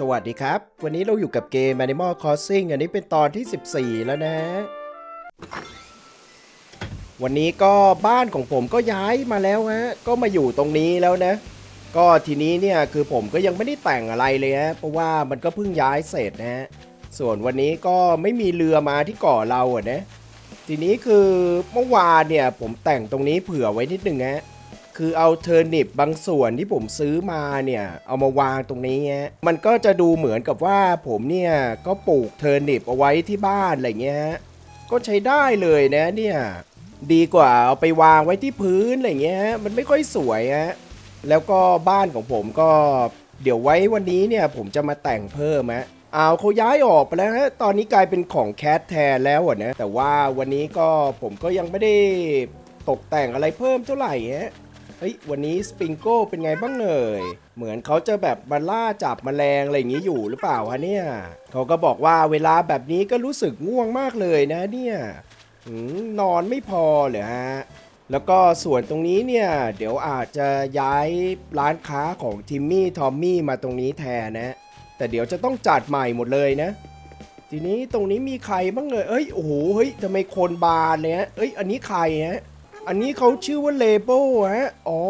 สวัสดีครับ วันนี้เราอยู่กับเกม Animal Crossing อันนี้เป็นตอนที่ 14 แล้วนะ วันนี้ก็บ้านของผมก็ย้ายมาแล้วฮะ ก็มาอยู่ตรงนี้แล้วนะ ก็ทีนี้เนี่ยคือผมก็ยังไม่ได้แต่งอะไรเลยฮะ เพราะว่ามันก็เพิ่งย้ายเสร็จนะฮะ ส่วนวันนี้ก็ไม่มีเรือมาที่เกาะเราอะนะ ทีนี้คือเมื่อวานเนี่ยผมแต่งตรงนี้เผื่อไว้นิดนึงฮะ คือเอาเทอร์นิปบางส่วนที่ผมซื้อมาเนี่ย เอามาวางตรงนี้มันก็จะดูเหมือนกับว่าผมเนี่ย ก็ปลูกเทอร์นิปเอาไว้ที่บ้านอะไรเงี้ยก็ใช้ได้เลยนะเนี่ยดีกว่าเอาไปวางไว้ที่พื้นอะไรเงี้ยมันไม่ค่อยสวยฮะแล้วก็บ้านของผมก็เดี๋ยวไว้วันนี้เนี่ยผมจะมาแต่งเพิ่มฮะเอาเขาย้ายออกไปแล้วฮะตอนนี้กลายเป็นของแคทแทนแล้วอะนะแต่ว่าวันนี้ก็ผมก็ยังไม่ได้ตกแต่งอะไรเพิ่มเท่าไหร่ฮะ เฮ้ยวันนี้สปริงโก้เป็นไงบ้างเอ่ยเหมือนเขาจะแบบมาล่าจับแมลงอะไรอย่างนี้อยู่หรือเปล่าฮะเนี่ยเขาก็บอกว่าเวลาแบบนี้ก็รู้สึกง่วงมากเลยนะเนี่ยอนอนไม่พอเลยฮะแล้วก็ส่วนตรงนี้เนี่ย เดี๋ยวอาจจะย้ายร้านค้าของทิมมี่ทอมมี่มาตรงนี้แทนนะ แต่เดี๋ยวจะต้องจัดใหม่หมดเลยนะ ทีนี้ตรงนี้มีใครบ้างเลยเอ้ยโอ้โหเฮ้ยทำไมคนบานเลยฮะเอ้ยอันนี้ใครฮะ อันนี้เขาชื่อว่าเลโบฮะ อ๋อ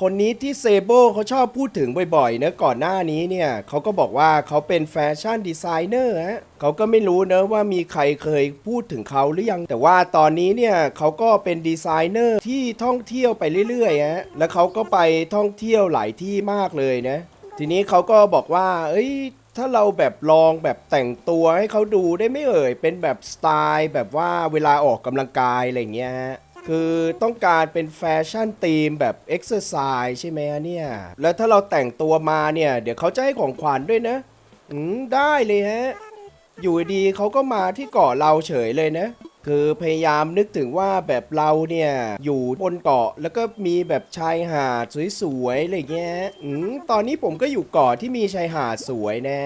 คนนี้ที่เซโบเขาชอบพูดถึงบ่อยๆนะก่อนหน้านี้เนี่ยเขาก็บอกว่าเขาเป็นแฟชั่นดีไซเนอร์ฮะเขาก็ไม่รู้นะว่ามีใครเคยพูดถึงเขาหรือยัง แต่ว่าตอนนี้เนี่ยเขาก็เป็นดีไซเนอร์ที่ท่องเที่ยวไปเรื่อยๆฮะ แล้วเขาก็ไปท่องเที่ยวหลายที่มากเลยนะ ทีนี้เขาก็บอกว่า เอ้ยถ้าเราแบบลองแบบแต่งตัวให้เขาดูได้ไหม่เอ่ย เป็นแบบสไตล์แบบว่าเวลาออกกำลังกายอะไรอย่างเงี้ยฮะ คือต้องการเป็นแฟชั่นธีมแบบเอ็กซ์ไซส์ใช่ไหมฮะเนี่ย แล้วถ้าเราแต่งตัวมาเนี่ย เดี๋ยวเขาจะให้ของขวัญด้วยนะ อืม ได้เลยฮะ อยู่ดีเขาก็มาที่เกาะเราเฉยเลยนะ คือพยายามนึกถึงว่าแบบเราเนี่ย อยู่บนเกาะแล้วก็มีแบบชายหาดสวยๆอะไรเงี้ย อืม ตอนนี้ผมก็อยู่เกาะที่มีชายหาดสวยนะ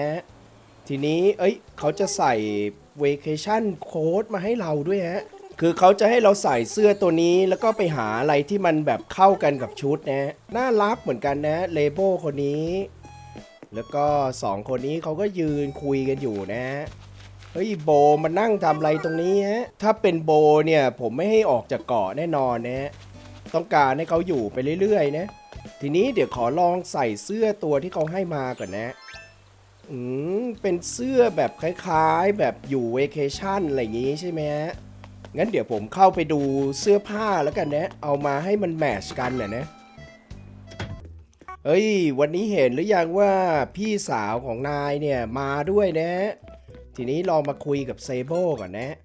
ทีนี้ เอ้ย เขาจะใส่ vacation coat มาให้เราด้วยฮะ คือเขาจะให้เราใส่เสื้อตัวนี้แล้วก็ไปหาอะไรที่มันแบบเข้ากันกับชุดนะ น่ารักเหมือนกันนะเลโบคนนี้ แล้วก็สองคนนี้เขาก็ยืนคุยกันอยู่นะเฮ้ยโบมานั่งทำอะไรตรงนี้ฮะถ้าเป็นโบเนี่ยผมไม่ให้ออกจากเกาะแน่นอนนะฮะต้องการให้เขาอยู่ไปเรื่อยๆนะ ทีนี้เดี๋ยวขอลองใส่เสื้อตัวที่เขาให้มาก่อนนะอืมเป็นเสื้อแบบคล้ายๆ แบบอยู่เวเคชั่นอะไรอย่างงี้ใช่ไหมฮะ งั้นเดี๋ยวผมเข้าไปดูเสื้อผ้าแล้วกันนะ เอามาให้มันแมชกันน่ะนะ เฮ้ย วันนี้เห็นหรือยังว่าพี่สาวของนายเนี่ยมาด้วยนะ ทีนี้ลองมาคุยกับเซโบก่อนนะ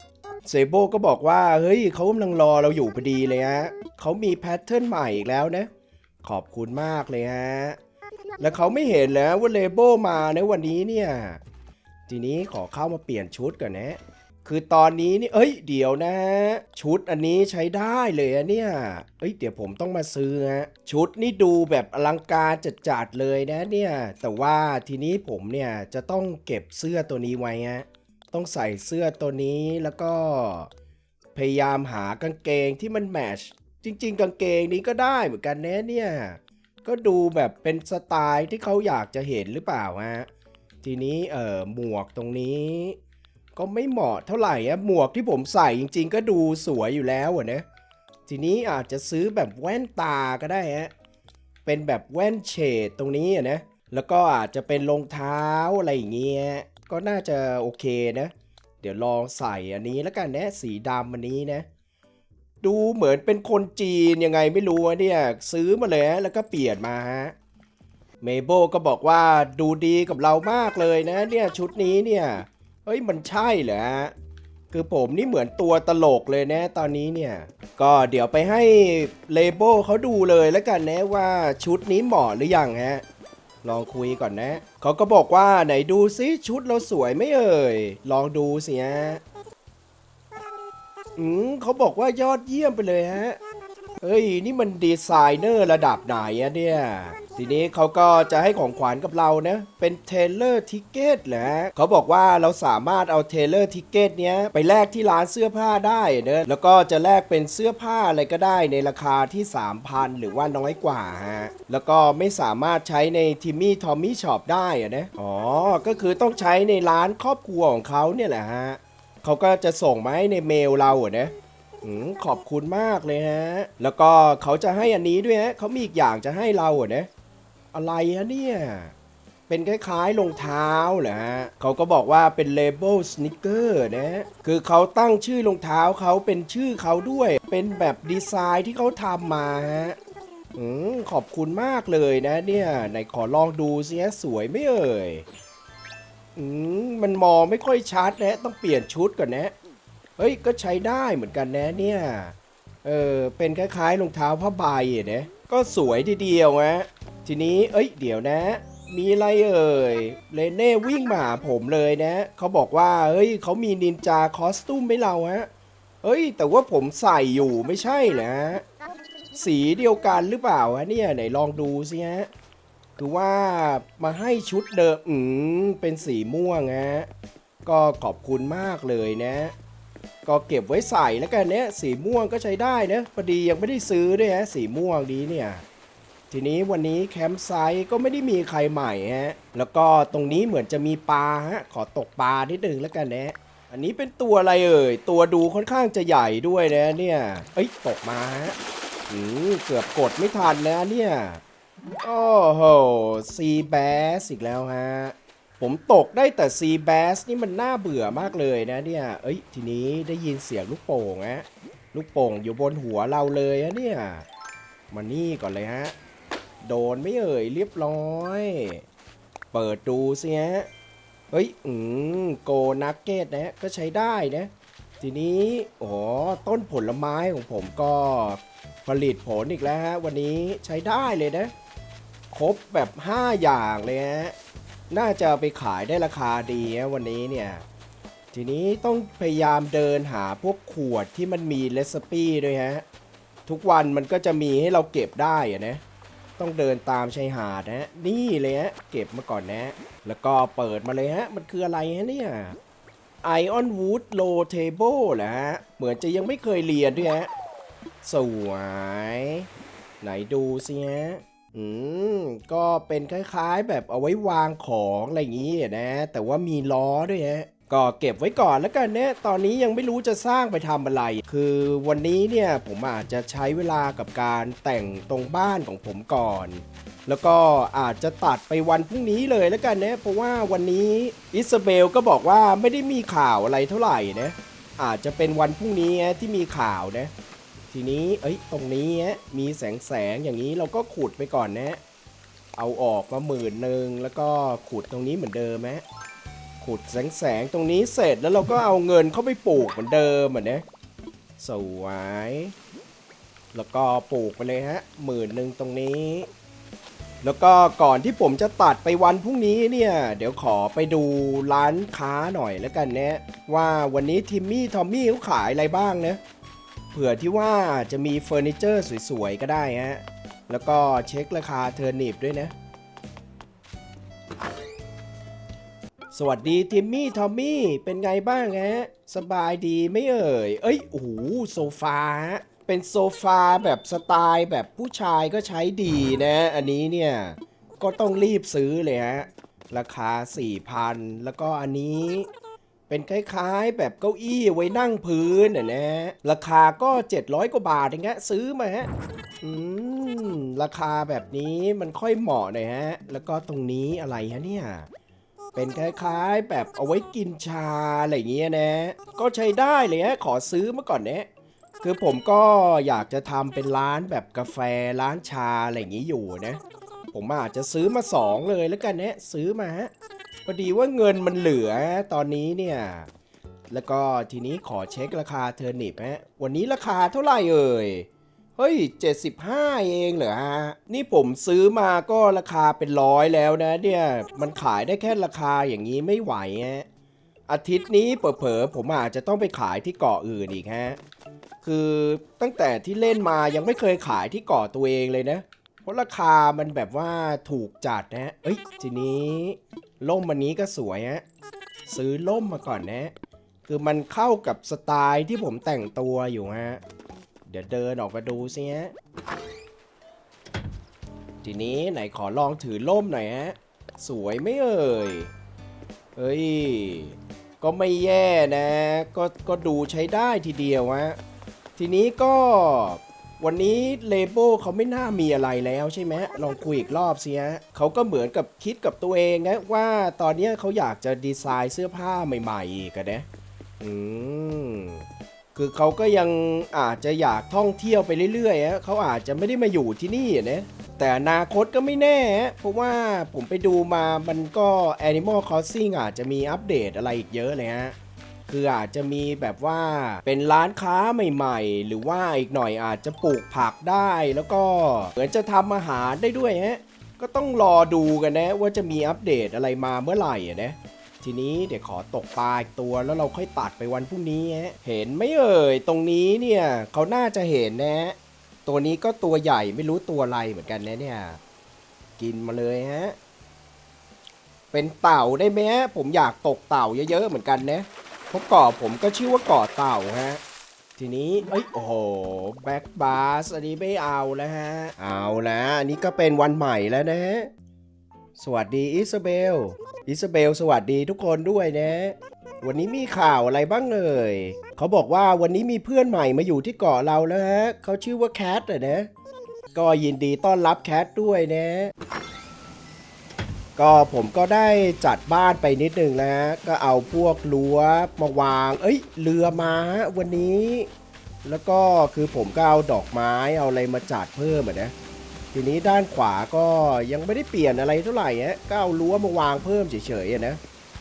เซโบก็บอกว่า เฮ้ยเขากำลังรอเราอยู่พอดีเลยฮะเขามีแพทเทิร์นใหม่อีกแล้วนะ ขอบคุณมากเลยฮะ แล้วเขาไม่เห็นแล้วว่าเลโบมาในวันนี้เนี่ย ทีนี้ขอเข้ามาเปลี่ยนชุดก่อนนะ คือตอนนี้นี่ เอ้ย เดี๋ยวนะ ชุดอันนี้ใช้ได้เลยอะเนี่ย เอ้ย เดี๋ยวผมต้องมาซื้อฮะ ชุดนี่ดูแบบอลังการจัดๆเลยนะเนี่ย แต่ว่าทีนี้ผมเนี่ยจะต้องเก็บเสื้อตัวนี้ไว้ฮะ ต้องใส่เสื้อตัวนี้แล้วก็ พยายามหากางเกงที่มันแมช จริง ๆ กางเกงนี้ก็ได้เหมือนกันนะเนี่ย ก็ดูแบบเป็นสไตล์ที่เขาอยากจะเห็นหรือเปล่าฮะ ทีนี้เอ่อหมวกตรงนี้ ก็ไม่เหมาะเท่าไหร่อะหมวกที่ผมใส่จริง ๆ ก็ดูสวยอยู่แล้วอะนะ ทีนี้อาจจะซื้อแบบแว่นตาก็ได้ฮะ เป็นแบบแว่นเฉดตรงนี้อะนะ แล้วก็อาจจะเป็นรองเท้าอะไรอย่างเงี้ย ก็น่าจะโอเคนะ เดี๋ยวลองใส่อันนี้แล้วกันนะ สีดำอันนี้นะ ดูเหมือนเป็นคนจีนยังไงไม่รู้เนี่ย ซื้อมาเลยแล้วก็เปลี่ยนมาฮะเมโบก็บอกว่าดูดีกับเรามากเลยนะ เนี่ยชุดนี้เนี่ย เฮ้ยมันใช่เหรอฮะคือผมนี่เหมือนตัวตลกเลยนะตอนนี้เนี่ย ก็เดี๋ยวไปให้เลโบเขาดูเลยแล้วกันนะว่าชุดนี้เหมาะหรือยังฮะ ลองคุยก่อนนะ เขาก็บอกว่าไหนดูซิชุดเราสวยไหมเอ่ย ลองดูสิฮะ อืมเขาบอกว่ายอดเยี่ยมไปเลยฮะ เฮ้ย นี่มันดีไซเนอร์ระดับไหนอะเนี่ย ทีนี้เขาก็จะให้ของขวัญกับเรานะ เป็นเทเลอร์ทิเกตแหละเขาบอกว่าเราสามารถเอาเทเลอร์ทิเกตเนี้ยไปแลกที่ร้านเสื้อผ้าได้เนอะแล้วก็จะแลกเป็นเสื้อผ้าอะไรก็ได้ในราคาที่ 3,000 หรือว่าน้อยกว่าฮะ แล้วก็ไม่สามารถใช้ในทิมมี่ทอมมี่ช็อปได้อะนะ อ๋อ ก็คือต้องใช้ในร้านครอบครัวของเขาเนี่ยแหละฮะเขาก็จะส่งมาให้ในเมลเราอะนะอืม ขอบคุณมากเลยฮะ แล้วก็เขาจะให้อันนี้ด้วยฮะเขามีอีกอย่างจะให้เราอนะอะไรฮะเนี่ย เป็นคล้ายๆรองเท้าเหรอฮะเขาก็บอกว่าเป็นเลเบลสนิเกอร์นะ คือเขาตั้งชื่อรองเท้าเขาเป็นชื่อเขาด้วย เป็นแบบดีไซน์ที่เขาทำมาฮะอืมขอบคุณมากเลยนะเนี่ยไหนขอลองดูสิฮะสวยไม่เอ่ยอืมมันมองไม่ค่อยชัดนะ ต้องเปลี่ยนชุดก่อนนะ ฮ้ยก็ใช้ได้เหมือนกันนะเนี่ย เออเป็นคล้ายๆรองเท้าผ้าใบอะนะก็สวยทีเดียวฮะทีนี้เอ้ยเดี๋ยวนะ มีอะไรเอ่ยเลเน่วิ่งมาผมเลยนะเขาบอกว่าเฮ้ยเขามีนินจาคอสตูมให้เราฮะเฮ้ย แต่ว่าผมใส่อยู่ไม่ใช่เหรอฮะสีเดียวกันหรือเปล่าฮะเนี่ยไหนลองดูสิฮะคือว่ามาให้ชุดเดิมอืมเป็นสีม่วงฮะก็ขอบคุณมากเลยนะ ก็เก็บไว้ใส่แล้วกันเนี่ยสีม่วงก็ใช้ได้นะพอดียังไม่ได้ซื้อด้วยฮะสีม่วงดีเนี่ยทีนี้วันนี้แคมป์ไซต์ก็ไม่ได้มีใครใหม่ฮะแล้วก็ตรงนี้เหมือนจะมีปลาฮะขอตกปลานิดนึงแล้วกันนะอันนี้เป็นตัวอะไรเอ่ยตัวดูค่อนข้างจะใหญ่ด้วยนะเนี่ยเอ้ยตกมาฮะอืมเกือบกดไม่ทันแล้วเนี่ยโอ้โหซีแบสอีกแล้วฮะ ผมตกได้แต่ซีแบสนี่มันน่าเบื่อมากเลยนะเนี่ย เอ้ย ทีนี้ได้ยินเสียงลูกโป่งฮะ ลูกโป่งอยู่บนหัวเราเลยฮะเนี่ย มานี่ก่อนเลยฮะ โดนไม่เอ่ยเรียบร้อย เปิดดูสิฮะ เฮ้ย อืม โกนักเก็ตนะ ก็ใช้ได้นะ ทีนี้โอ้โหต้นผลไม้ของผมก็ผลิตผลอีกแล้วฮะ วันนี้ใช้ได้เลยนะ ครบแบบ 5 อย่างเลยฮะ น่าจะไปขายได้ราคาดีฮะวันนี้เนี่ย ทีนี้ต้องพยายามเดินหาพวกขวดที่มันมีเรซปี้ด้วยฮะ ทุกวันมันก็จะมีให้เราเก็บได้อะนะ ต้องเดินตามชายหาดนะ นี่เลยฮะ เก็บมาก่อนนะ แล้วก็เปิดมาเลยฮะ มันคืออะไรฮะเนี่ย Iron Wood Low Table เหรอฮะ เหมือนจะยังไม่เคยเรียนด้วยฮะ สวย ไหนดูสิฮะ อืม ก็เป็นคล้ายๆ แบบเอาไว้วางของอะไรอย่างนี้นะ แต่ว่ามีล้อด้วยฮะก็เก็บไว้ก่อนแล้วกันเนี่ยตอนนี้ยังไม่รู้จะสร้างไปทำอะไร คือวันนี้เนี่ยผมอาจจะใช้เวลากับการแต่งตรงบ้านของผมก่อน แล้วก็อาจจะตัดไปวันพรุ่งนี้เลยแล้วกันเนะเพราะว่าวันนี้อิซาเบลก็บอกว่าไม่ได้มีข่าวอะไรเท่าไหร่นะ อาจจะเป็นวันพรุ่งนี้ที่มีข่าวนะ ทีนี้เอ้ยตรงนี้มีแสงแสงอย่างนี้เราก็ขุดไปก่อนนะ เอาออกมาหมื่นหนึ่งแล้วก็ขุดตรงนี้เหมือนเดิมฮะขุดแสงแสงตรงนี้เสร็จแล้วเราก็เอาเงินเข้าไปปลูกเหมือนเดิมเหมือนเนะสวย แล้วก็ปลูกไปเลยฮะหมื่นหนึ่งตรงนี้ แล้วก็ก่อนที่ผมจะตัดไปวันพรุ่งนี้เนี่ย เดี๋ยวขอไปดูร้านค้าหน่อยแล้วกันนะว่าวันนี้ทิมมี่ทอมมี่เขาขายอะไรบ้างเนะเผื่อที่ว่าจะมีเฟอร์นิเจอร์สวยๆก็ได้ฮะ แล้วก็เช็คราคาเทอร์นิปด้วยนะ สวัสดีทิมมี่ทอมมี่ เป็นไงบ้างฮะ สบายดีไม่เอ่ย เอ้ย โอ้โหโซฟาฮะ เป็นโซฟาแบบสไตล์แบบผู้ชายก็ใช้ดีนะ อันนี้เนี่ย ก็ต้องรีบซื้อเลยฮะ ราคา 4,000 แล้วก็อันนี้ เป็นคล้ายๆ แบบเก้าอี้ไว้นั่งพื้นน่ะนะราคาก็ 700 กว่าบาทอย่างเงี้ยซื้อมาฮะอืมราคาแบบนี้มันค่อยเหมาะหน่อยฮะ แล้วก็ตรงนี้อะไรฮะเนี่ยเป็นคล้ายๆ แบบเอาไว้กินชาอะไรอย่างเงี้ยนะ ก็ใช้ได้เลยฮะขอซื้อมาก่อนนะคือผมก็อยากจะทำเป็นร้านแบบกาแฟร้านชาอะไรอย่างงี้อยู่นะ ผมอาจจะซื้อมาสองเลยแล้วกันนะซื้อมาฮะ พอดีว่าเงินมันเหลือตอนนี้เนี่ย แล้วก็ทีนี้ขอเช็คราคาเทอร์นิปฮะ วันนี้ราคาเท่าไหร่เอ่ย เฮ้ย 75 เองเหรอฮะ นี่ผมซื้อมาก็ราคาเป็นร้อยแล้วนะเนี่ย มันขายได้แค่ราคาอย่างนี้ไม่ไหวฮะ อาทิตย์นี้เผลอๆผมอาจจะต้องไปขายที่เกาะอื่นอีกฮะ คือตั้งแต่ที่เล่นมายังไม่เคยขายที่เกาะตัวเองเลยนะ เพราะราคามันแบบว่าถูกจัดนะ เอ้ยทีนี้ ล่มมันนี้ก็สวยฮะซื้อล่มมาก่อนนะ คือมันเข้ากับสไตล์ที่ผมแต่งตัวอยู่ฮะ เดี๋ยวเดินออกมาดูสิฮะ ทีนี้ไหนขอลองถือล่มหน่อยฮะ สวยไม่เอ่ย เฮ้ย ก็ไม่แย่นะ ก็ก็ดูใช้ได้ทีเดียวฮะ ทีนี้ก็ วันนี้เลโบเขาไม่น่ามีอะไรแล้วใช่ไหมลองคุยอีกรอบสิฮะเขาก็เหมือนกับคิดกับตัวเองนะว่าตอนนี้เขาอยากจะดีไซน์เสื้อผ้าใหม่ๆอีกันนะอืมคือเขาก็ยังอาจจะอยากท่องเที่ยวไปเรื่อยๆฮะเขาอาจจะไม่ได้มาอยู่ที่นี่นะแต่อนาคตก็ไม่แน่ เพราะว่าผมไปดูมามันก็ Animal Crossing อาจจะมีอัปเดตอะไรอีกเยอะเลยฮะ คืออาจจะมีแบบว่าเป็นร้านค้าใหม่ ๆ หรือว่าอีกหน่อยอาจจะปลูกผักได้ แล้วก็เหมือนจะทำอาหารได้ด้วยฮะก็ต้องรอดูกันนะว่าจะมีอัปเดตอะไรมาเมื่อไหร่นะทีนี้เดี๋ยวขอตกปลาอีกตัวแล้วเราค่อยตัดไปวันพรุ่งนี้ฮะเห็นไหมเอ่ยตรงนี้เนี่ยเขาน่าจะเห็นนะตัวนี้ก็ตัวใหญ่ไม่รู้ตัวอะไรเหมือนกันนะเนี่ยกินมาเลยฮะเป็นเต่าได้ไหมผมอยากตกเต่าเยอะๆเหมือนกันนะ เพราะเกาะผมก็ชื่อว่าเกาะเต่าฮะ ทีนี้เอ้ยโอ้โหแบ็กบาสอันนี้ไม่เอาแล้วฮะ เอาละอันนี้ก็เป็นวันใหม่แล้วนะ สวัสดีอิซาเบล อิซาเบล สวัสดีทุกคนด้วยนะ วันนี้มีข่าวอะไรบ้างเอ่ยเขาบอกว่าวันนี้มีเพื่อนใหม่มาอยู่ที่เกาะเราแล้วฮะเขาชื่อว่าแคทอนะ ก็ยินดีต้อนรับแคทด้วยนะ ก็ผมก็ได้จัดบ้านไปนิดนึงแล้วฮะก็เอาพวกรั้วมาวาง เอ้ยเรือมาฮะวันนี้ แล้วก็คือผมก็เอาดอกไม้เอาอะไรมาจัดเพิ่มอะนะทีนี้ด้านขวาก็ยังไม่ได้เปลี่ยนอะไรเท่าไหร่ฮะก็เอารั้วมาวางเพิ่มเฉยๆอะนะ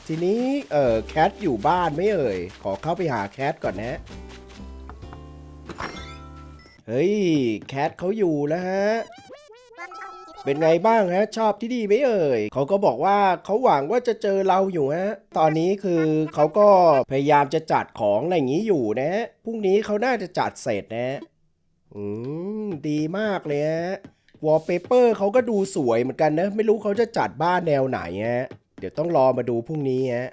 ทีนี้เออแคทอยู่บ้านไหม่เอ่ยขอเข้าไปหาแคทก่อนนะ เฮ้ยแคทเขาอยู่แล้วฮะ เป็นไงบ้างฮะชอบที่ดีไหมเอ่ยเขาก็บอกว่าเขาหวังว่าจะเจอเราอยู่ฮะตอนนี้คือเขาก็พยายามจะจัดของอะไรอย่างนี้อยู่นะพรุ่งนี้เขาน่าจะจัดเสร็จนะ อืมดีมากเลยฮะวอลเปเปอร์เขาก็ดูสวยเหมือนกันนะ ไม่รู้เขาจะจัดบ้านแนวไหนฮะเดี๋ยวต้องรอมาดูพรุ่งนี้ฮะ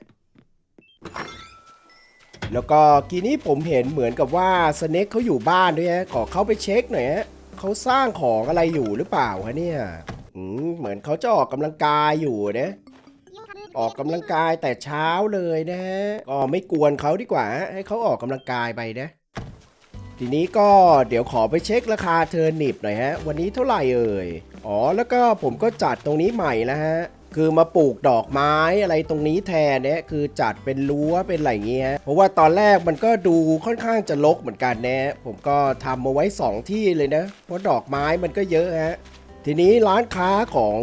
แล้วก็กีนี้ผมเห็นเหมือนกับว่าสเน็กเขาอยู่บ้านด้วยฮะขอเข้าไปเช็คหน่อยฮะ เขาสร้างของอะไรอยู่หรือเปล่าคะเนี่ยอืมเหมือนเขาจะออกกำลังกายอยู่นะ ออกกำลังกายแต่เช้าเลยนะฮะก็ไม่กวนเขาดีกว่า ให้เขาออกกำลังกายไปนะ ทีนี้ก็เดี๋ยวขอไปเช็คราคาเทอร์นิปหน่อยฮะ วันนี้เท่าไหร่เอ่ย อ๋อแล้วก็ผมก็จัดตรงนี้ใหม่แล้วฮะ คือมาปลูกดอกไม้อะไรตรงนี้แทนเนี่ยคือจัดเป็นรั้วเป็นอะไรอย่างเงี้ยเพราะว่าตอนแรกมันก็ดูค่อนข้างจะรกเหมือนกันนะผมก็ทำมาไว้ 2 ที่เลยนะ เพราะดอกไม้มันก็เยอะฮะทีนี้ร้านค้าของ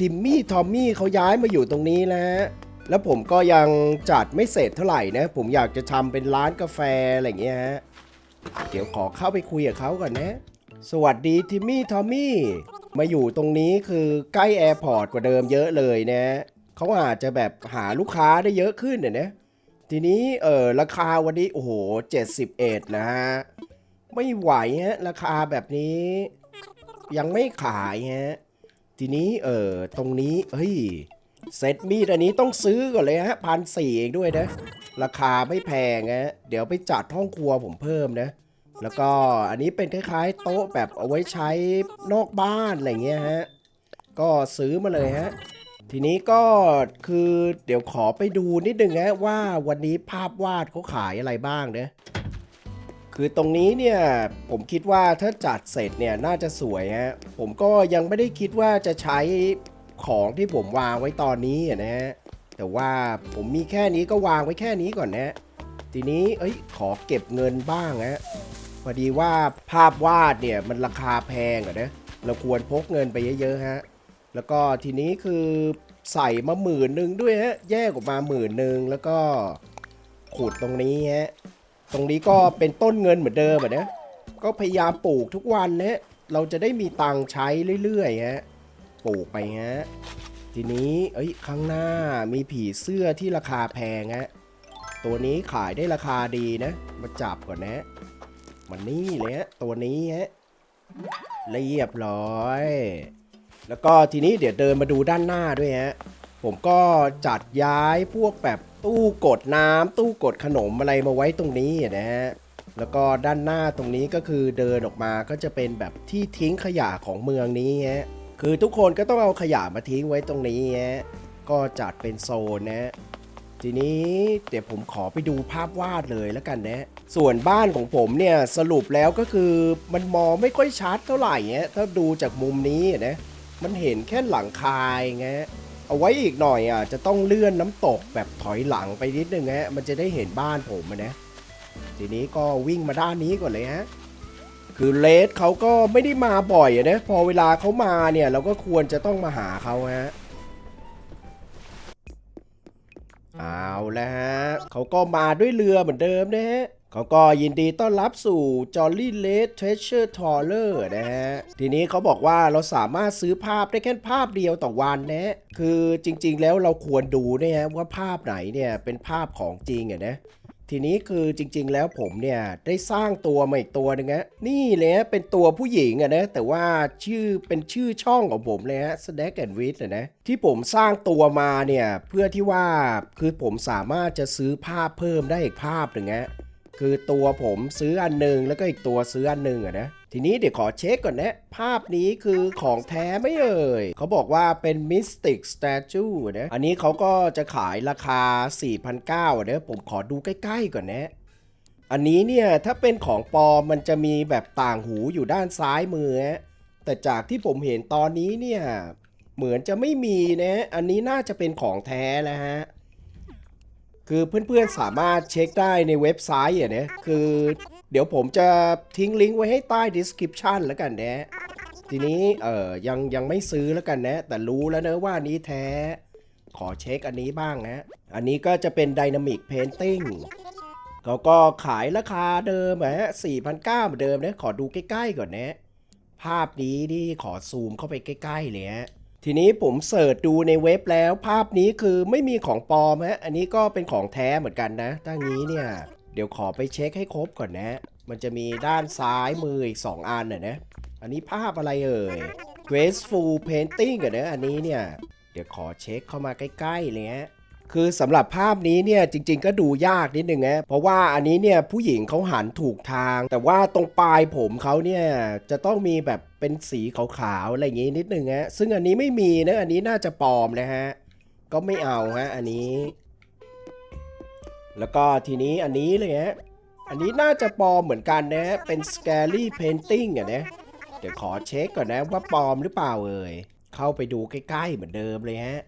ทิมมี่ทอมมี่เขาย้ายมาอยู่ตรงนี้แล้วฮะแล้วผมก็ยังจัดไม่เสร็จเท่าไหร่นะ ผมอยากจะทำเป็นร้านกาแฟอะไรอย่างเงี้ยฮะเดี๋ยวขอเข้าไปคุยกับเขาก่อนนะ สวัสดีทิมมี่ทอมมี่ มาอยู่ตรงนี้คือใกล้แอร์พอร์ตกว่าเดิมเยอะเลยนะเขาอาจจะแบบหาลูกค้าได้เยอะขึ้นน่ะนะทีนี้เออราคาวันนี้โอ้โห71นะฮะไม่ไหวฮะราคาแบบนี้ ยังไม่ขายฮะทีนี้เออตรงนี้เฮ้ยเซตมีดอันนี้ต้องซื้อก่อนเลยฮะพันสี่เองด้วยนะ ราคาไม่แพงฮะเดี๋ยวไปจัดห้องครัวผมเพิ่มนะ แล้วก็อันนี้เป็นคล้ายๆ โต๊ะแบบเอาไว้ใช้นอกบ้านอะไรเงี้ยฮะ ก็ซื้อมาเลยฮะ ทีนี้ก็คือเดี๋ยวขอไปดูนิดนึงฮะว่าวันนี้ภาพวาดเขาขายอะไรบ้างเนะคือตรงนี้เนี่ยผมคิดว่าถ้าจัดเสร็จเนี่ยน่าจะสวยฮะ ผมก็ยังไม่ได้คิดว่าจะใช้ของที่ผมวางไว้ตอนนี้นะฮะ แต่ว่าผมมีแค่นี้ก็วางไว้แค่นี้ก่อนนะ ทีนี้เอ้ยขอเก็บเงินบ้างฮะ พอดีว่าภาพวาดเนี่ยมันราคาแพงอะนะเราควรพกเงินไปเยอะๆฮะแล้วก็ทีนี้คือใส่มาหมื่นหนึ่งด้วยฮะแยกออกมาหมื่นหนึ่งแล้วก็ขุดตรงนี้ฮะตรงนี้ก็เป็นต้นเงินเหมือนเดิมอะนะก็พยายามปลูกทุกวันนะเราจะได้มีตังค์ใช้เรื่อยๆฮะปลูกไปฮะทีนี้เอ้ยข้างหน้ามีผีเสื้อที่ราคาแพงฮะตัวนี้ขายได้ราคาดีนะ มาจับก่อนนะ มันนี่เลยฮะตัวนี้ฮะเรียบร้อย แล้วก็ทีนี้เดี๋ยวเดินมาดูด้านหน้าด้วยฮะผมก็จัดย้ายพวกแบบตู้กดน้ำตู้กดขนมอะไรมาไว้ตรงนี้นะฮะแล้วก็ด้านหน้าตรงนี้ก็คือเดินออกมาก็จะเป็นแบบที่ทิ้งขยะของเมืองนี้ฮะคือทุกคนก็ต้องเอาขยะมาทิ้งไว้ตรงนี้ฮะก็จัดเป็นโซนนะ ทีนี้เดี๋ยวผมขอไปดูภาพวาดเลยแล้วกันนะ ส่วนบ้านของผมเนี่ยสรุปแล้วก็คือมันมองไม่ค่อยชัดเท่าไหร่เงี้ยถ้าดูจากมุมนี้นะ มันเห็นแค่หลังคาไงเอาไว้อีกหน่อยอะจะต้องเลื่อนน้ำตกแบบถอยหลังไปนิดนึงฮะมันจะได้เห็นบ้านผมอะนะ ทีนี้ก็วิ่งมาด้านนี้ก่อนเลยฮะคือเลสเขาก็ไม่ได้มาบ่อยอะนะ พอเวลาเขามาเนี่ยเราก็ควรจะต้องมาหาเขาฮะ เอาแล้วฮะเขาก็มาด้วยเรือเหมือนเดิมนะฮะเขาก็ยินดีต้อนรับสู่ Jolly l a d Treasure Trawler นะฮะ ทีนี้เขาบอกว่าเราสามารถซื้อภาพได้แค่ภาพเดียวต่อวันนะ คือจริงๆแล้วเราควรดูนะฮะว่าภาพไหนเนี่ยเป็นภาพของจริงอะนะ ทีนี้คือจริง ๆ แล้วผมเนี่ยได้สร้างตัวมาอีกตัวหนึงฮะนี่เลยฮะเป็นตัวผู้หญิงอะนะแต่ว่าชื่อเป็นชื่อช่องของผมเลยฮะ Snack and w i t อะนะที่ผมสร้างตัวมาเนี่ยเพื่อที่ว่าคือผมสามารถจะซื้อภาพเพิ่มได้อีกภาพหนึ่งฮะคือตัวผมซื้ออันหนึ่งแล้วก็อีกตัวซื้ออันหนึ่งอะนะ ทีนี้เดี๋ยวขอเช็คก่อนนะ ภาพนี้คือของแท้ไหม่เอ่ย เขาบอกว่าเป็น Mystic Statue นะ อันนี้เขาก็จะขายราคา 4,900อะนะผมขอดูใกล้ๆก่อนนะ อันนี้เนี่ย ถ้าเป็นของปลอมมันจะมีแบบต่างหูอยู่ด้านซ้ายมือ แต่จากที่ผมเห็นตอนนี้เนี่ย เหมือนจะไม่มีนะ อันนี้น่าจะเป็นของแท้แล้วฮะคือเพื่อนๆสามารถเช็คได้ในเว็บไซต์อะนะคือ เดี๋ยวผมจะทิ้งลิงก์ไว้ให้ใต้ description แล้วกันนะ ทีนี้เออยังยังไม่ซื้อแล้วกันนะ แต่รู้แล้วเนอะว่านี้แท้ ขอเช็คอันนี้บ้างนะ อันนี้ก็จะเป็น Dynamic Painting เขาก็ขายราคาเดิมอะฮะ4,900เก้าเหมือนเดิมนะ ขอดูใกล้ๆก่อนนะ ภาพนี้นี่ขอซูมเข้าไปใกล้ๆเลยฮะทีนี้ผมเสิร์ชดูในเว็บแล้ว ภาพนี้คือไม่มีของปลอมฮะ อันนี้ก็เป็นของแท้เหมือนกันนะถ้างี้เนี่ย ดี๋ยวขอไปเช็คให้ครบก่อนนะ มันจะมีด้านซ้ายมืออีก 2 อันน่ะนะ อันนี้ภาพอะไรเอ่ย Graceful Painting อะนะอันนี้เนี่ย เดี๋ยวขอเช็คเข้ามาใกล้ๆเลยฮะคือสำหรับภาพนี้เนี่ยจริง ๆ ก็ดูยากนิดนึงนะเพราะว่าอันนี้เนี่ยผู้หญิงเขาหันถูกทาง แต่ว่าตรงปลายผมเขาเนี่ยจะต้องมีแบบเป็นสีขาวๆอะไรอย่างงี้นิดนึงฮะซึ่งอันนี้ไม่มีนะอันนี้น่าจะปลอมนะฮะก็ไม่เอาฮะอันนี้ แล้วก็ทีนี้อันนี้เลยฮะ อันนี้น่าจะปลอมเหมือนกันนะ เป็น scary painting อะนะ เดี๋ยวขอเช็คก่อนนะว่าปลอมหรือเปล่าเอ่ย เข้าไปดูใกล้ๆเหมือนเดิมเลยฮะ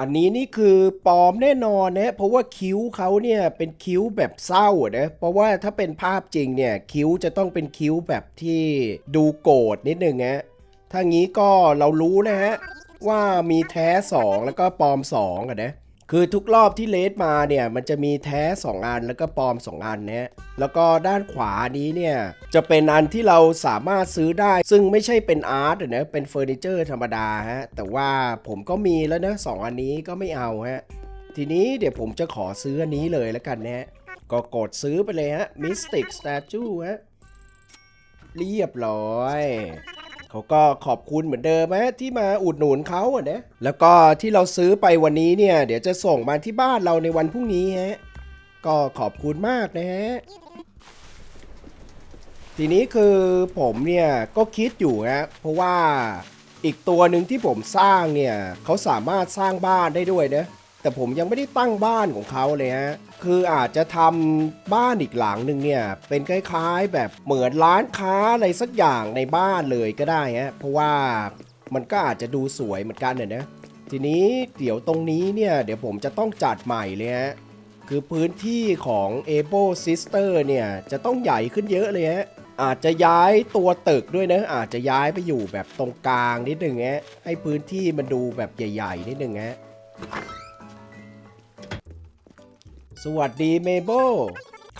อันนี้นี่คือปลอมแน่นอนนะ เพราะว่าคิ้วเขาเนี่ยเป็นคิ้วแบบเศร้านะ เพราะว่าถ้าเป็นภาพจริงเนี่ยคิ้วจะต้องเป็นคิ้วแบบที่ดูโกรธนิดนึงฮะ ถ้างี้ก็เรารู้นะฮะว่ามีแท้ 2 แล้วก็ปลอม2อะนะ คือทุกรอบที่เลสมาเนี่ยมันจะมีแท้ 2 อันแล้วก็ปลอม 2 อันนะแล้วก็ด้านขวานี้เนี่ยจะเป็นอันที่เราสามารถซื้อได้ ซึ่งไม่ใช่เป็นอาร์ตนะเป็นเฟอร์นิเจอร์ธรรมดาฮะแต่ว่าผมก็มีแล้วนะสองอันนี้ก็ไม่เอาฮะทีนี้เดี๋ยวผมจะขอซื้ออันนี้เลยแล้วกันนะก็กดซื้อไปเลยฮะ Mystic Statue ฮะเรียบร้อย เขาก็ขอบคุณเหมือนเดิมฮะที่มาอุดหนุนเขาอะนะแล้วก็ที่เราซื้อไปวันนี้เนี่ย เดี๋ยวจะส่งมาที่บ้านเราในวันพรุ่งนี้ฮะก็ขอบคุณมากนะฮะทีนี้คือผมเนี่ยก็คิดอยู่ฮะเพราะว่าอีกตัวหนึ่งที่ผมสร้างเนี่ยเขาสามารถสร้างบ้านได้ด้วยนะ แต่ผมยังไม่ได้ตั้งบ้านของเขาเลยฮะคืออาจจะทำบ้านอีกหลังหนึ่งเนี่ยเป็นคล้ายๆ แบบเหมือนร้านค้าอะไรสักอย่างในบ้านเลยก็ได้ฮะเพราะว่ามันก็อาจจะดูสวยเหมือนกันเนี่ยนะทีนี้เดี๋ยวตรงนี้เนี่ยเดี๋ยวผมจะต้องจัดใหม่เลยฮะคือพื้นที่ของ a b l e Sister เนี่ยจะต้องใหญ่ขึ้นเยอะเลยฮะอาจจะย้ายตัวตึกด้วยนะอาจจะย้ายไปอยู่แบบตรงกลางนิดหนึ่งฮะให้พื้นที่มันดูแบบใหญ่ ๆ นิดหนึ่งฮะ สวัสดีเมเบิล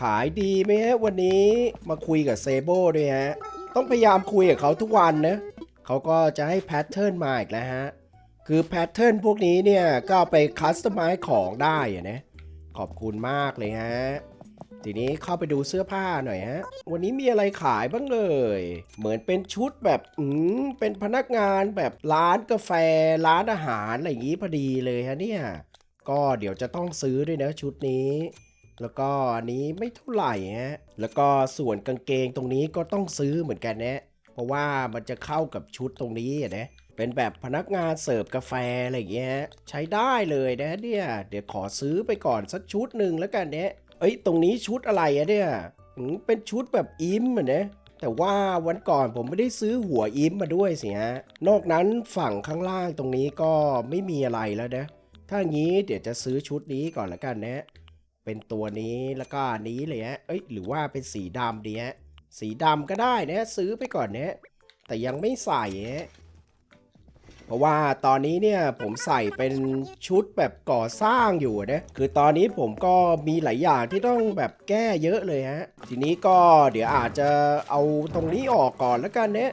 ขายดีไหมฮะวันนี้มาคุยกับเซโบด้วยฮะ ต้องพยายามคุยกับเขาทุกวันนะเขาก็จะให้แพทเทิร์นมาอีกแล้วฮะ คือแพทเทิร์นพวกนี้เนี่ย ก็เอาไปคัสตอมไมซ์ของได้อะนะ ขอบคุณมากเลยฮะ ทีนี้เข้าไปดูเสื้อผ้าหน่อยฮะ วันนี้มีอะไรขายบ้างเลย เหมือนเป็นชุดแบบ อืมเป็นพนักงานแบบร้านกาแฟร้านอาหารอะไรอย่างนี้พอดีเลยฮะเนี่ย ก็เดี๋ยวจะต้องซื้อด้วยนะชุดนี้ แล้วก็อันนี้ไม่เท่าไหร่ฮะแล้วก็ส่วนกางเกงตรงนี้ก็ต้องซื้อเหมือนกันนะเพราะว่ามันจะเข้ากับชุดตรงนี้นะเป็นแบบพนักงานเสิร์ฟกาแฟอะไรอย่างเงี้ยใช้ได้เลยนะเนี่ยเดี๋ยวขอซื้อไปก่อนสักชุดหนึ่งแล้วกันเนี่ยเอ้ยตรงนี้ชุดอะไรอะเนี่ยเป็นชุดแบบอิมอะนะแต่ว่าวันก่อนผมไม่ได้ซื้อหัวอิมมาด้วยสิฮะนอกนั้นฝั่งข้างล่างตรงนี้ก็ไม่มีอะไรแล้วนะ ถ้างี้เดี๋ยวจะซื้อชุดนี้ก่อนละกันนะ เป็นตัวนี้แล้วก็นนี้เลยฮะ เอ้ยหรือว่าเป็นสีดำดีฮะ สีดำก็ได้นะ ซื้อไปก่อนนะ แต่ยังไม่ใส่ฮะเพราะว่าตอนนี้เนี่ยผมใส่เป็นชุดแบบก่อสร้างอยู่นะ คือตอนนี้ผมก็มีหลายอย่างที่ต้องแบบแก้เยอะเลยฮะ ทีนี้ก็เดี๋ยวอาจจะเอาตรงนี้ออกก่อนแล้วกันเนี่ย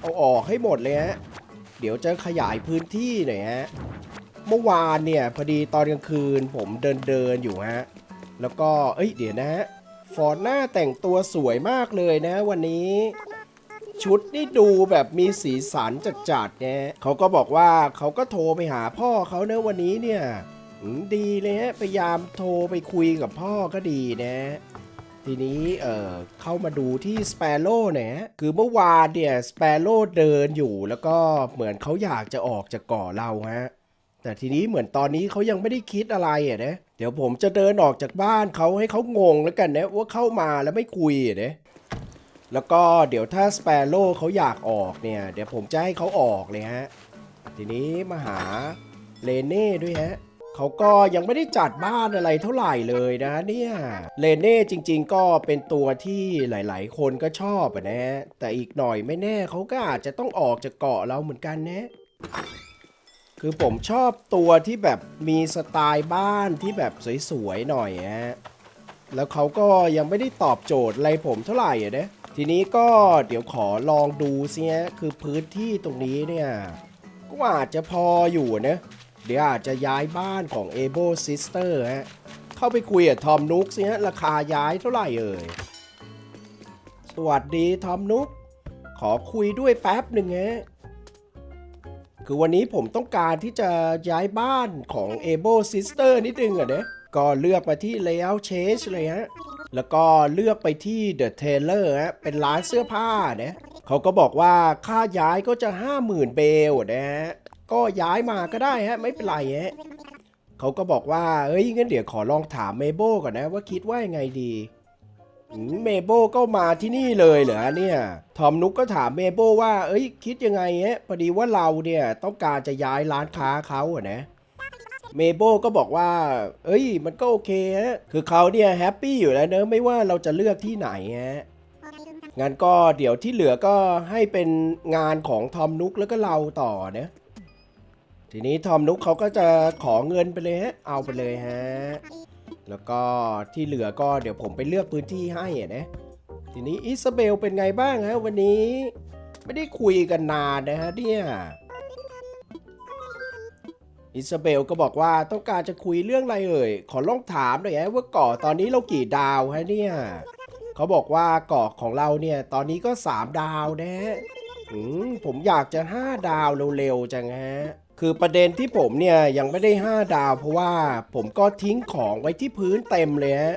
เอาออกให้หมดเลยฮะ เดี๋ยวจะขยายพื้นที่หน่อยฮะ เมื่อวานเนี่ยพอดีตอนกลางคืนผมเดินเดินอยู่ฮะ แล้วก็เอ้ยเดี๋ยวนะฮะฟอร์ดหน้าแต่งตัวสวยมากเลยนะวันนี้ชุดนี่ดูแบบมีสีสันจัดๆเนี่ยเขาก็บอกว่าเขาก็โทรไปหาพ่อเขาเนะวันนี้เนี่ยดีเลยฮะพยายามโทรไปคุยกับพ่อก็ดีนะ ทีนี้เออเข้ามาดูที่สเปโร่เนี่ยคือเมื่อวานเนี่ยสเปโร่เดินอยู่แล้วก็เหมือนเขาอยากจะออกจากกาะเราฮะ แต่ทีนี้เหมือนตอนนี้เขายังไม่ได้คิดอะไรอะนะเดี๋ยวผมจะเดินออกจากบ้านเขาให้เขางงแล้วกันนะว่าเข้ามาแล้วไม่คุยอะนะแล้วก็เดี๋ยวถ้าสเปโร่เขาอยากออกเนี่ย เดี๋ยวผมจะให้เขาออกเลยฮะ ทีนี้มาหาเลเน่ด้วยฮะเขาก็ยังไม่ได้จัดบ้านอะไรเท่าไหร่เลยนะเนี่ยเลเน่จริง ๆ ก็เป็นตัวที่หลาย ๆ คนก็ชอบอะนะแต่อีกหน่อยไม่แน่เขาก็อาจจะต้องออกจากเกาะเราเหมือนกันนะ คือผมชอบตัวที่แบบมีสไตล์บ้านที่แบบสวยๆหน่อยฮะ แล้วเขาก็ยังไม่ได้ตอบโจทย์อะไรผมเท่าไหร่อะนะทีนี้ก็เดี๋ยวขอลองดูสิฮะคือพื้นที่ตรงนี้เนี่ย ก็อาจจะพออยู่นะ เดี๋ยวอาจจะย้ายบ้านของ a b o Sister ฮะ เข้าไปคุยกับทอมนุกสิฮะ ราคาย้ายเท่าไหร่เอ่ย สวัสดีทอมนุก ขอคุยด้วยแป๊บหนึ่งฮะ คือวันนี้ผมต้องการที่จะย้ายบ้านของ a b o Sister นิดนึงอะเนะก็เลือกมาที่ Layout Change เลยฮะ แล้วก็เลือกไปที่ The Tailor ฮะ เป็นร้านเสื้อผ้าเนะเขาก็บอกว่าค่าย้ายก็จะ 50,000 เบลนะฮะ ก็ย้ายมาก็ได้ฮะ ไม่เป็นไรฮะเขาก็บอกว่าเอ้ยงั้นเดี๋ยวขอลองถามเมโบก่อนนะว่าคิดว่ายังไงดี เมโบก็มาที่นี่เลยเหรอเนี่ยทอมนุกก็ถามเมโบว่า เอ้ย คิดยังไงฮะพอดีว่าเราเนี่ยต้องการจะย้ายร้านค้าเขาอะนะเมโบก็บอกว่า เอ้ย มันก็โอเคฮะคือเขาเนี่ยแฮปปี้อยู่แล้วเนอะไม่ว่าเราจะเลือกที่ไหนฮะงั้นก็เดี๋ยวที่เหลือก็ให้เป็นงานของทอมนุกแล้วก็เราต่อนะทีนี้ทอมนุกเขาก็จะขอเงินไปเลยฮะ เอาไปเลยฮะ แล้วก็ที่เหลือก็เดี๋ยวผมไปเลือกพื้นที่ให้นะ ทีนี้อิซาเบลเป็นไงบ้างฮะวันนี้ ไม่ได้คุยกันนานนะฮะเนี่ยอิซาเบลก็บอกว่าต้องการจะคุยเรื่องอะไรเอ่ย ขอลองถามหน่อยฮะว่าเกาะตอนนี้เรากี่ดาวฮะเนี่ยเขาบอกว่าเกาะของเราเนี่ยตอนนี้ก็ 3 ดาวนะฮะผมอยากจะ 5 ดาวเร็วๆจังฮะ คือประเด็นที่ผมเนี่ยยังไม่ได้ 5 ดาว เพราะว่าผมก็ทิ้งของไว้ที่พื้นเต็มเลยฮะ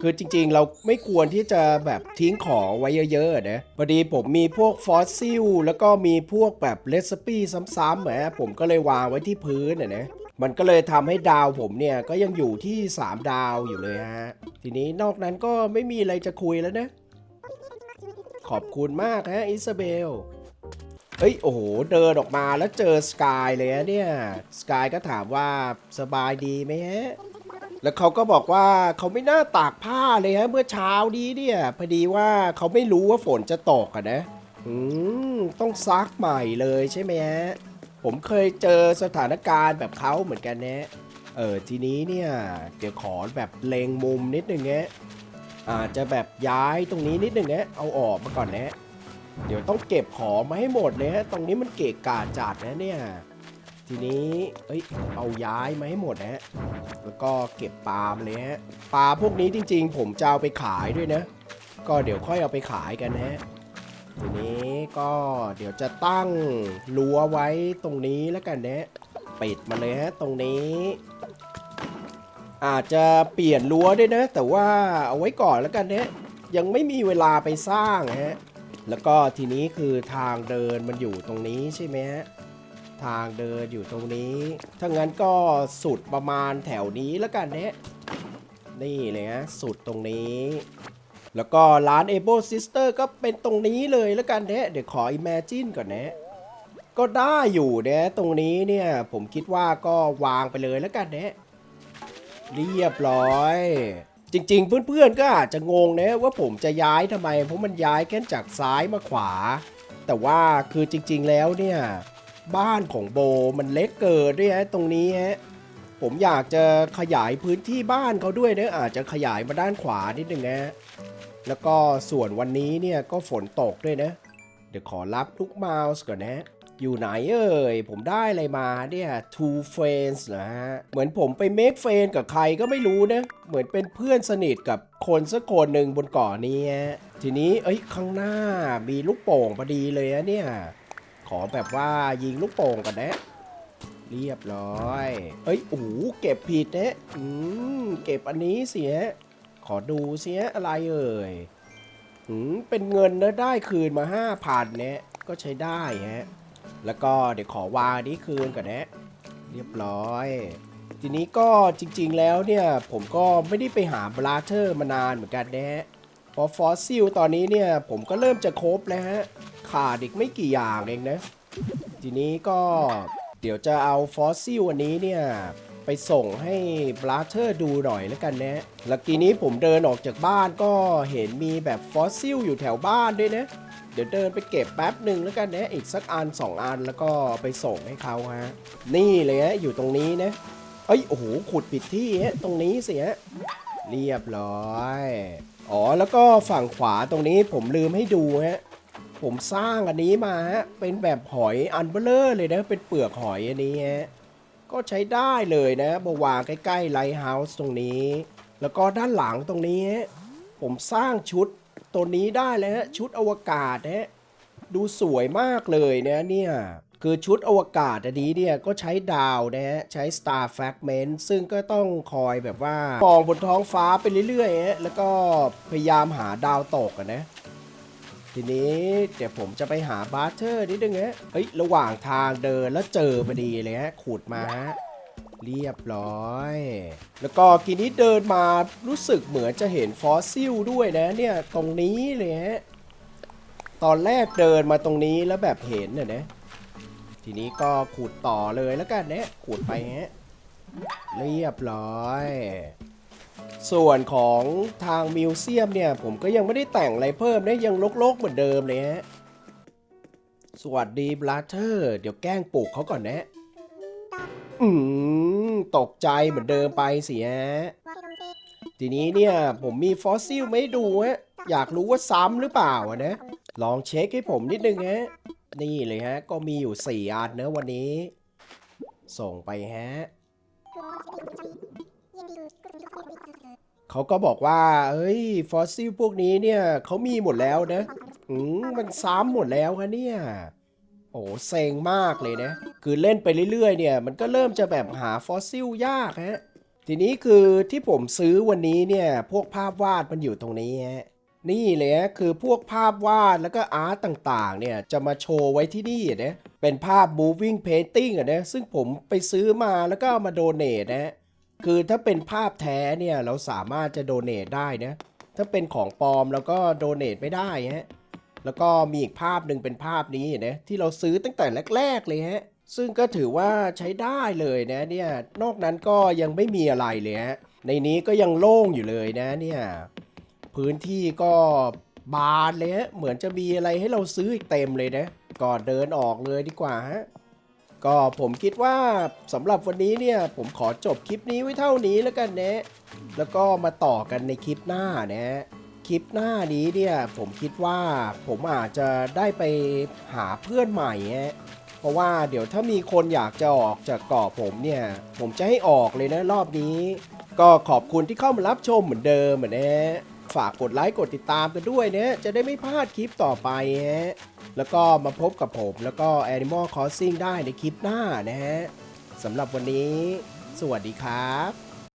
คือจริงๆ เราไม่ควรที่จะแบบทิ้งของไว้เยอะๆนะพอดีผมมีพวกฟอสซิลแล้วก็มีพวกแบบเรซปี้ซ้ำๆแหมผมก็เลยวางไว้ที่พื้นนะนะมันก็เลยทำให้ดาวผมเนี่ยก็ยังอยู่ที่ 3 ดาวอยู่เลยฮะ ทีนี้นอกนั้นก็ไม่มีอะไรจะคุยแล้วนะ ขอบคุณมากฮะอิซาเบล เอ้ย โอ้โห เดินออกมาแล้วเจอสกายเลยนะเนี่ย สกายก็ถามว่าสบายดีไหมฮะ แล้วเขาก็บอกว่าเขาไม่น่าตากผ้าเลยฮะ เมื่อเช้านี้เนี่ย พอดีว่าเขาไม่รู้ว่าฝนจะตกอะนะ อืม ต้องซักใหม่เลยใช่ไหมฮะ ผมเคยเจอสถานการณ์แบบเขาเหมือนกันนะเออ ทีนี้เนี่ย เดี๋ยวขอแบบเลงมุมนิดนึงนะอาจจะแบบย้ายตรงนี้นิดนึงนะเอาออกมาก่อนนะ เดี๋ยวต้องเก็บของมาให้หมดเลยฮะ ตรงนี้มันเกะกะจัดนะเนี่ย ทีนี้เอ้ย เอาย้ายมาให้หมดนะฮะ แล้วก็เก็บปลามาเลยฮะ ปลาพวกนี้จริง ๆ ผมจะเอาไปขายด้วยนะ ก็เดี๋ยวค่อยเอาไปขายกันนะฮะ ทีนี้ก็เดี๋ยวจะตั้งรั้วไว้ตรงนี้แล้วกันนะปิดมาเลยฮะตรงนี้อาจจะเปลี่ยนรั้วด้วยนะ แต่ว่าเอาไว้ก่อนแล้วกันนะยังไม่มีเวลาไปสร้างฮะ แล้วก็ทีนี้คือทางเดินมันอยู่ตรงนี้ใช่ไหมฮะทางเดินอยู่ตรงนี้ถ้างั้นก็สุดประมาณแถวนี้แล้วกันเนี่ยนี่เลยฮะสุดตรงนี้ แล้วก็ร้าน a b l e Sister ก็เป็นตรงนี้เลยแล้วกันเนี่ยเดี๋ยวขอ Imagine ก่อนนะก็ได้อยู่เนี่ยตรงนี้เนี่ยผมคิดว่าก็วางไปเลยแล้วกันเนี่ยเรียบร้อย จริงๆ เพื่อนๆก็อาจจะงงนะว่าผมจะย้ายทำไม เพราะมันย้ายแค่จากซ้ายมาขวา แต่ว่าคือจริงๆแล้วเนี่ย บ้านของโบมันเล็กเกินด้วยฮะตรงนี้ฮะผมอยากจะขยายพื้นที่บ้านเขาด้วยนะอาจจะขยายมาด้านขวานิดนึงนะแล้วก็ส่วนวันนี้เนี่ยก็ฝนตกด้วยนะ เดี๋ยวขอรับลูกเมาส์ก่อนนะ อยู่ไหนเอ่ย ผมได้อะไรมาเนี่ย two friends นะฮะ เหมือนผมไป make friend กับใครก็ไม่รู้นะ เหมือนเป็นเพื่อนสนิทกับคนสักคนหนึ่งบนเกาะนี้ ทีนี้เอ้ยข้างหน้ามีลูกโป่งพอดีเลยนะเนี่ย ขอแบบว่ายิงลูกโป่งกันนะ เรียบร้อย เอ้ยโอ้โหเก็บผิดนะอืมเก็บอันนี้เสีย ขอดูเสียอะไรเอ่ยอืมเป็นเงินนะได้คืนมาห้าพันเนี่ยก็ใช้ได้ฮะ แล้วก็เดี๋ยวขอวางนี้คืนก่อนนะ เรียบร้อย ทีนี้ก็จริงๆแล้วเนี่ย ผมก็ไม่ได้ไปหาบราเธอร์มานานเหมือนกันนะฮะพราะฟอสซิลตอนนี้เนี่ยผมก็เริ่มจะครบแล้วฮะ ขาดอีกไม่กี่อย่างเองนะ ทีนี้ก็เดี๋ยวจะเอาฟอสซิลอันนี้เนี่ยไปส่งให้บราเธอร์ดูหน่อยแล้วกันนะแล้วทีนี้ผมเดินออกจากบ้านก็เห็นมีแบบฟอสซิลอยู่แถวบ้านด้วยนะ ดี๋ยวเดินไปเก็บแป๊บหนึ่งแล้วกันนะอีกสักอันสองอันแล้วก็ไปส่งให้เขาฮะ นี่เลยฮะอยู่ตรงนี้นะเอ้ยโอ้โหขุดผิดที่ฮะตรงนี้สิฮะเรียบร้อยอ๋อแล้วก็ฝั่งขวาตรงนี้ผมลืมให้ดูฮะผมสร้างอันนี้มาฮะเป็นแบบหอยอันเบลเลอร์เลยนะเป็นเปลือกหอยอันนี้ฮะก็ใช้ได้เลยนะมาวางใกล้ๆไลท์เฮาส์ตรงนี้ แล้วก็ด้านหลังตรงนี้ ผมสร้างชุด ตัวนี้ได้แล้วฮะชุดอวกาศนะฮะดูสวยมากเลยนะเนี่ยคือชุดอวกาศอันนี้เนี่ยก็ใช้ดาวนะฮะใช้ Star Fragment ซึ่งก็ต้องคอยแบบว่ามองบนท้องฟ้าไปเรื่อยๆฮะแล้วก็พยายามหาดาวตกนะทีนี้เดี๋ยวผมจะไปหาบาร์เทอร์นิดนึงฮะเฮ้ยระหว่างทางเดินแล้วเจอพอดีเลยฮะขุดมาฮะ เรียบร้อย แล้วก็กีนี้เดินมารู้สึกเหมือนจะเห็นฟอสซิลด้วยนะเนี่ยตรงนี้เลยฮะ ตอนแรกเดินมาตรงนี้แล้วแบบเห็นน่ะนะ ทีนี้ก็ขุดต่อเลยแล้วกันเนี่ยขุดไปฮะ เรียบร้อย ส่วนของทางมิวเซียมเนี่ย ผมก็ยังไม่ได้แต่งอะไรเพิ่มนะยังลกๆเหมือนเดิมเลยฮะ สวัสดีบลาเธอร์ เดี๋ยวแกล้งปลุกเขาก่อนนะ อืม ตกใจเหมือนเดิมไปเสิฮะทีนี้เนี่ยผมมีฟอสซิลไม่ดูฮะ อยากรู้ว่าซ้ำหรือเปล่าอะนะ ลองเช็คให้ผมนิดนึงฮะ นี่เลยฮะ ก็มีอยู่ 4 อันเนะวันนี้ ส่งไปฮะเขาก็บอกว่า เอ้ย ฟอสซิลพวกนี้เนี่ยเขามีหมดแล้วนะ อืมมันซ้ำหมดแล้วคะเนี่ย โอ้เซ็งมากเลยนะ คือเล่นไปเรื่อยๆเนี่ย มันก็เริ่มจะแบบหาฟอสซิลยากฮะ ทีนี้คือที่ผมซื้อวันนี้เนี่ย พวกภาพวาดมันอยู่ตรงนี้ฮะ นี่เลยฮะคือพวกภาพวาดแล้วก็อาร์ตต่างๆ เนี่ย จะมาโชว์ไว้ที่นี่นะ เป็นภาพ moving painting อะนะ ซึ่งผมไปซื้อมาแล้วก็ามาโดเนทนะ คือถ้าเป็นภาพแท้เนี่ยเราสามารถจะโดเนทได้นะ ถ้าเป็นของปลอมแล้วก็โดเนทไม่ได้ฮะ แล้วก็มีอีกภาพหนึ่งเป็นภาพนี้นะที่เราซื้อตั้งแต่แรก ๆ เลยฮะ ซึ่งก็ถือว่าใช้ได้เลยนะเนี่ย นอกนั้นก็ยังไม่มีอะไรเลยฮะ ในนี้ก็ยังโล่งอยู่เลยนะเนี่ย พื้นที่ก็บานเลยฮะ เหมือนจะมีอะไรให้เราซื้ออีกเต็มเลยนะก่อนเดินออกเลยดีกว่าฮะก็ผมคิดว่าสำหรับวันนี้เนี่ยผมขอจบคลิปนี้ไว้เท่านี้แล้วกันนะ แล้วก็มาต่อกันในคลิปหน้านะ คลิปหน้านี้เนี่ยผมคิดว่าผมอาจจะได้ไปหาเพื่อนใหม่ เพราะว่าเดี๋ยวถ้ามีคนอยากจะออกจากเกาะผมเนี่ย ผมจะให้ออกเลยนะรอบนี้ ก็ขอบคุณที่เข้ามารับชมเหมือนเดิมเหมือนนะฝากกดไลค์กดติดตามกันด้วยนะจะได้ไม่พลาดคลิปต่อไปฮะแล้วก็มาพบกับผมแล้วก็ Animal Crossing ได้ในคลิปหน้านะฮะสำหรับวันนี้ สวัสดีครับ